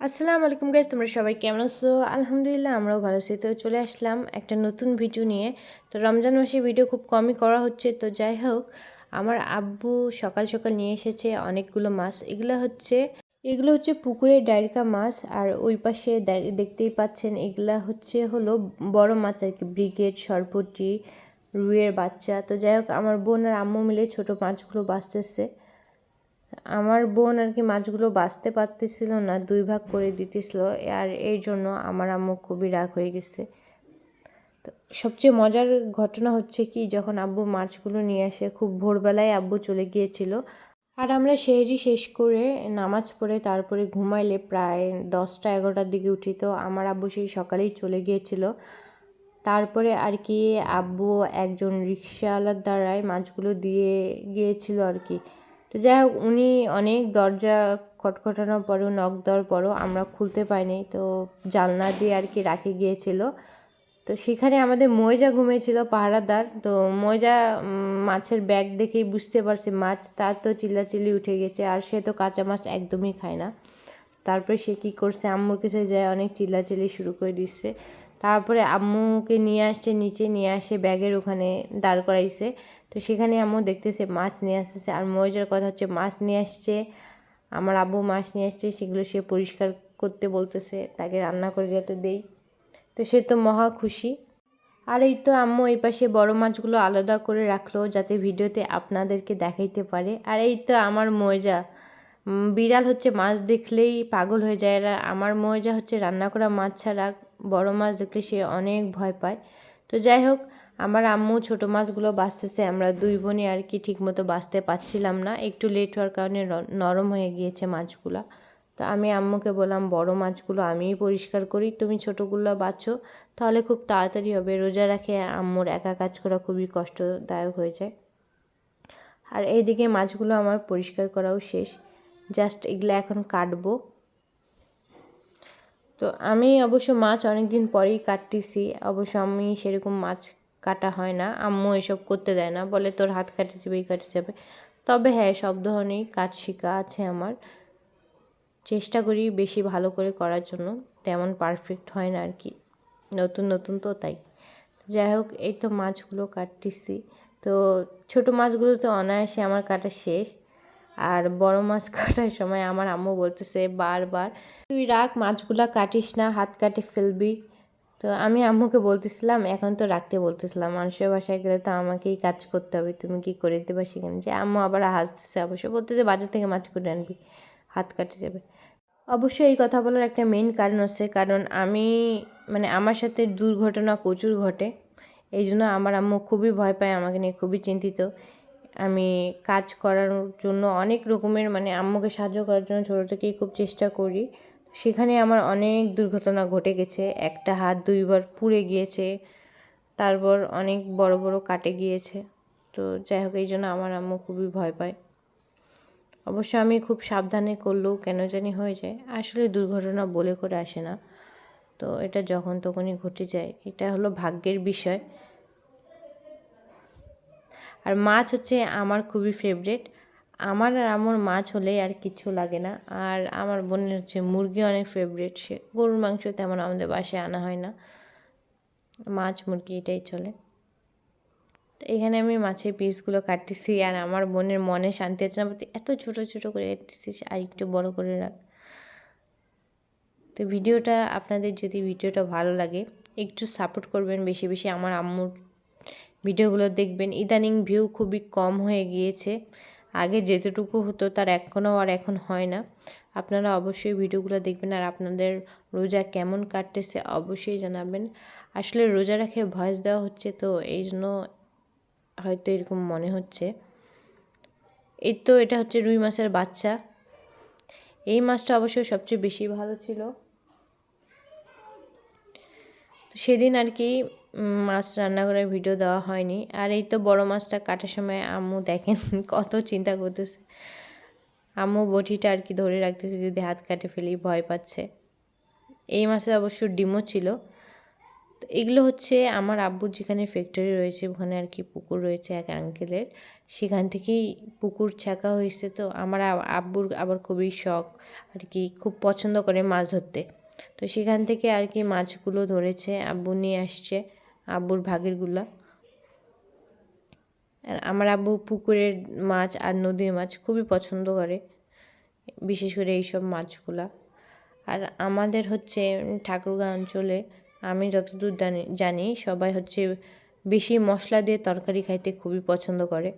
আসসালামু আলাইকুম গাইজ তোমরা সবাই কেমন আছো? আলহামদুলিল্লাহ আমরাও ভালো আছি। তো চলে আসলাম একটা নতুন ভিডিও নিয়ে। তো রমজান মাসে ভিডিও খুব কমই করা হচ্ছে। তো যাই হোক, আমার আব্বু সকাল সকাল নিয়ে এসেছে অনেকগুলো মাছ। এগুলো হচ্ছে এগুলো হচ্ছে পুকুরের ডাইরকা মাছ। আর ওই পাশে দেখতেই পাচ্ছেন, এগুলা হচ্ছে হলো বড় মাছ আর কি। ব্রিগেড সরপুটি রুইয়ের বাচ্চা। তো যাই হোক, আমার বোন আর আম্মু মিলে ছোট মাছগুলো বাঁচতেছে। আমার বোন আর কি মাছগুলো বাঁচতে পারতেছিল না, দুই ভাগ করে দিতেছিল। আর এই জন্য আমার আম্মু খুবই রাগ হয়ে গেছে। তো সবচেয়ে মজার ঘটনা হচ্ছে কি, যখন আব্বু মাছগুলো নিয়ে আসে, খুব ভোরবেলায় আব্বু চলে গিয়েছিল। আর আমরা সেহরি শেষ করে নামাজ পড়ে তারপরে ঘুমাইলে প্রায় দশটা, এগারোটার দিকে উঠি। তো আমার আব্বু সেই সকালেই চলে গিয়েছিল। তারপরে আর কি আব্বু একজন রিক্সাওয়ালার দ্বারাই মাছগুলো দিয়ে গিয়েছিল আর কি। তো যাই হোক, উনি অনেক দরজা খটখটানোর পরেও নখ দেওয়ার পরও আমরা খুলতে পাইনি তো জানলা দিয়ে আর কি রাখে গিয়েছিল। তো সেখানে আমাদের ময়জা ঘুমিয়েছিল, পাহারাদার। তো ময়জা মাছের ব্যাগ দেখেই বুঝতে পারছে, মাছ তার তো চিল্লাচিল্লি উঠে গেছে, আর সে তো কাঁচা মাছ একদমই খায় না। তারপরে সে কী করছে, আম্মুর কাছে যায়, অনেক চিল্লাচিল্লি শুরু করে দিচ্ছে। তারপরে আম্মুকে নিয়ে আসছে নিচে নিয়ে আসে ব্যাগের ওখানে দাঁড় করাইছে। তো সেখানে আম্মু দেখতেছে মাছ নিয়ে আসতেছে। আর মজার কথা হচ্ছে মাছ নিয়ে আসছে আমার আব্বু মাছ নিয়ে আসছে সেগুলো সে পরিষ্কার করতে বলতেছে তাকে রান্না করে যাতে দেই। তো সে তো মহা খুশি। আর এই তো আম্মু এই পাশে বড় মাছগুলো আলাদা করে রাখল যাতে ভিডিওতে আপনাদেরকে দেখাইতে পারে। আর এই তো আমার উম, বিড়াল হচ্ছে মাছ দেখলেই পাগল হয়ে যায়। আর আমার ময়জা হচ্ছে রান্না করা মাছ ছাড়া বড় মাছ দেখলে সে অনেক ভয় পায়। তো যাই হোক, আমার আম্মু ছোট মাছগুলো বাঁচতেছে। আমরা দুই বোনই আর কি ঠিকমতো বাঁচতে পারছিলাম না। একটু লেট হওয়ার কারণে নরম হয়ে গিয়েছে মাছগুলো। তো আমি আম্মুকে বললাম, বড় মাছগুলো আমিই পরিষ্কার করি। তুমি ছোটোগুলো বাছো তাহলে খুব তাড়াতাড়ি হবে। রোজা রাখে আম্মুর একা কাজ করা খুবই কষ্টদায়ক হয়ে যায়। আর এইদিকে মাছগুলো আমার পরিষ্কার করাও শেষ। জাস্ট এগুলো এখন কাটবো। তো আমি অবশ্য মাছ অনেক দিন পরেই কাটতেছি। অবশ্য আমি সেরকম মাছ কাটা হয় না। আম্মু এসব করতে দেয় না। বলে তোর হাত কাটে যাবে কাটে যাবে। তবে হ্যাঁ সব ধরনেরই কাট শেখা আছে আমার। চেষ্টা করি বেশি ভালো করে করার জন্য। তেমন পারফেক্ট হয় না আর কি নতুন নতুন তো তাই। যাই হোক, এই তো মাছগুলো কাটতেছি। তো ছোট মাছগুলো তো অনায়াসে আমার কাটা শেষ। আর বড় মাছ কাটার সময় আমার আম্মু বলতেছে, বারবার তুই রাখ মাছগুলা কাটিস না, হাত কাটে ফেলবি। তো আমি আম্মুকে বলতেছিলাম, এখন তো রাখতে বলতেছিলাম, মানুষের বাসায় গেলে তো আমাকেই কাজ করতে হবে, তুমি কি করে দেবা সেখানে? যে আম্মু আবার হাসতেছে, অবশ্য বলতেছে বাজার থেকে মাছ করে আনবি, হাত কাটে যাবে। অবশ্যই এই কথা বলার একটা মেইন কারণ আছে কারণ আমি মানে আমার সাথে দুর্ঘটনা প্রচুর ঘটে, এই জন্য আমার আম্মু খুবই ভয় পায়, আমাকে নিয়ে খুবই চিন্তিত। আমি কাজ করার জন্য অনেক রকমের মানে আম্মুকে সাহায্য করার জন্য ছোটো থেকেই খুব চেষ্টা করি। সেখানে আমার অনেক দুর্ঘটনা ঘটে গেছে। একটা হাত দুইবার পুড়ে গিয়েছে, তারপর অনেক বড় বড় কাটে গিয়েছে। তো যাই হোক, এই জন্য আমার আম্মু খুবই ভয় পায়। অবশ্য আমি খুব সাবধানে করলেও কেন জানি হয়ে যায়। আসলে দুর্ঘটনা বলে করে আসে না। তো এটা যখন তখনই ঘটে যায়, এটা হলো ভাগ্যের বিষয়। আর মাছ হচ্ছে আমার খুবই ফেভারেট আমার আর আমার মাছ হলে আর কিছু লাগে না। আর আমার বোনের হচ্ছে মুরগি অনেক ফেভারেট সে গরুর মাংস তেমন আমাদের বাসায় আনা হয় না। মাছ, মুরগি এটাই চলে। তো এখানে আমি মাছের পিসগুলো কাটতেছি আর আমার বোনের মনে শান্তি আছে না এত ছোট ছোট করে কাটতেছিস, আর একটু বড় করে রাখ। তো ভিডিওটা, আপনাদের যদি ভিডিওটা ভালো লাগে, একটু সাপোর্ট করবেন বেশি বেশি আমার আম্মুর ভিডিওগুলো দেখবেন, ইদানিং ভিউ খুবই কম হয়ে গিয়েছে। আগে যেতটুকু হতো তার এখনও আর এখন হয় না। আপনারা অবশ্যই ভিডিওগুলো দেখবেন আর আপনাদের রোজা কেমন কাটতেছে অবশ্যই জানাবেন। আসলে রোজা রেখে ভয়েস দেওয়া হচ্ছে তো এই জন্য হয়তো এরকম মনে হচ্ছে। এই তো এটা হচ্ছে রুই মাছের বাচ্চা। এই মাছটা অবশ্যই সবচেয়ে বেশি ভালো ছিল। সেদিন আর কি মাছ রান্না করার ভিডিও দেওয়া হয়নি। আর এই তো বড় মাছটা কাটার সময় আম্মু দেখেন কত চিন্তা করতেছে। আম্মু বটিটা আর কি ধরে রাখতেছে, যদি হাত কাটে ফেলি, ভয় পাচ্ছে। এই মাছে অবশ্য ডিমও ছিল। এগুলো হচ্ছে আমার আব্বুর যেখানে ফ্যাক্টরি রয়েছে, ওখানে আর কি পুকুর রয়েছে এক আঙ্কেলের সেখান থেকেই পুকুর ছাকা হয়েছে তো। আমার আব্বুর আবার খুবই শখ, আর কি খুব পছন্দ করে মাছ ধরতে। তো সেখান থেকে আর কি মাছগুলো ধরেছে, আব্বু নিয়ে আসছে, আব্বুর ভাগেরগুলা। আর আমার আব্বু পুকুরের মাছ আর নদীর মাছ খুবই পছন্দ করে, বিশেষ করে এইসব মাছগুলা। আর আমাদের হচ্ছে ঠাকুরগাঁ অঞ্চলে, আমি যতদূর জানি জানি সবাই হচ্ছে বেশি মশলা দিয়ে তরকারি খাইতে খুবই পছন্দ করে।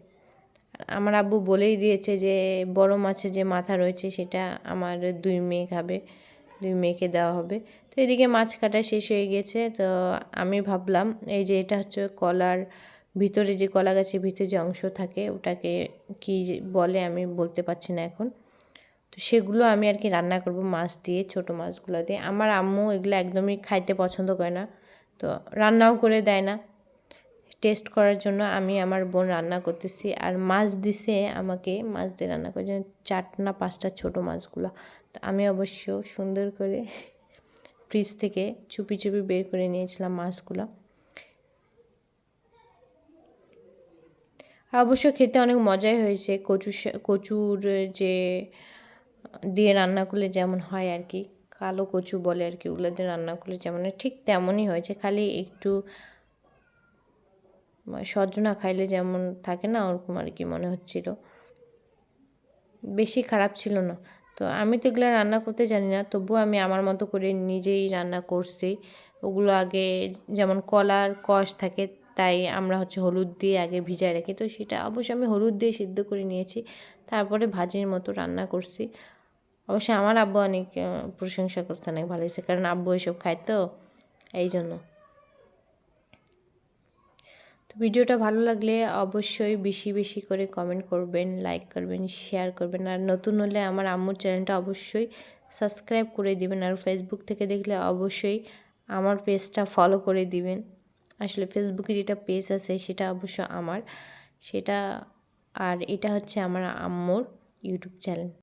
আমার আব্বু বলেই দিয়েছে যে, বড় মাছের যে মাথা রয়েছে সেটা আমার দুই মেয়ে খাবে। দুই মেয়েকে দেওয়া হবে। তো এদিকে মাছ কাটা শেষ হয়ে গেছে। তো আমি ভাবলাম, এই যে এটা হচ্ছে কলার ভিতরে যে কলা গাছের ভিতরে যে অংশ থাকে, ওটাকে কি বলে আমি বলতে পারছি না এখন। তো সেগুলো আমি আর কি রান্না করব মাছ দিয়ে, ছোট মাছগুলো দিয়ে। আমার আম্মু এগুলো একদমই খাইতে পছন্দ করে না। তো রান্নাও করে দেয় না। টেস্ট করার জন্য আমি আমার বোন রান্না করতেছি। আর মাছ দিছে আমাকে, মাছ দিয়ে রান্না করে চার না পাঁচটা ছোটো মাছগুলো। আমি অবশ্য সুন্দর করে ফ্রিজ থেকে চুপি চুপি বের করে নিয়েছিলাম মাছগুলো। আর অবশ্য খেতে অনেক মজাই হয়েছে, কচু কচুর যে, দিয়ে রান্না করলে যেমন হয় আর কি কালো কচু বলে আর কি ওগুলো দিয়ে রান্না করলে যেমন ঠিক তেমনই হয়েছে, খালি একটু সজনা খাইলে যেমন থাকে না, ওরকম আর কি মনে হচ্ছিল। বেশি খারাপ ছিল না। তো আমি তো এগুলো রান্না করতে জানি না, তবুও আমি আমার মতো করে নিজেই রান্না করছি। ওগুলো আগে যেমন কলার কষ থাকে, তাই আমরা হচ্ছে হলুদ দিয়ে আগে ভিজায় রাখি। তো সেটা অবশ্যই আমি হলুদ দিয়ে সিদ্ধ করে নিয়েছি, তারপরে ভাজির মতো রান্না করছি। অবশ্যই আমার আব্বু অনেক প্রশংসা করতে অনেক ভালো হয়েছে, কারণ আব্বু এসব খায় তো এই জন্য ভিডিওটা ভালো লাগলে অবশ্যই বেশি বেশি করে কমেন্ট করবেন লাইক করবেন শেয়ার করবেন। আর নতুন হলে আমার আম্মুর চ্যানেলটা অবশ্যই সাবস্ক্রাইব করে দিবেন। আর ফেসবুক থেকে দেখলে অবশ্যই আমার পেজটা ফলো করে দিবেন। আসলে ফেসবুকে যেটা পেজ আছে সেটা অবশ্য আমার। সেটা, আর এটা হচ্ছে আমার আম্মুর ইউটিউব চ্যানেল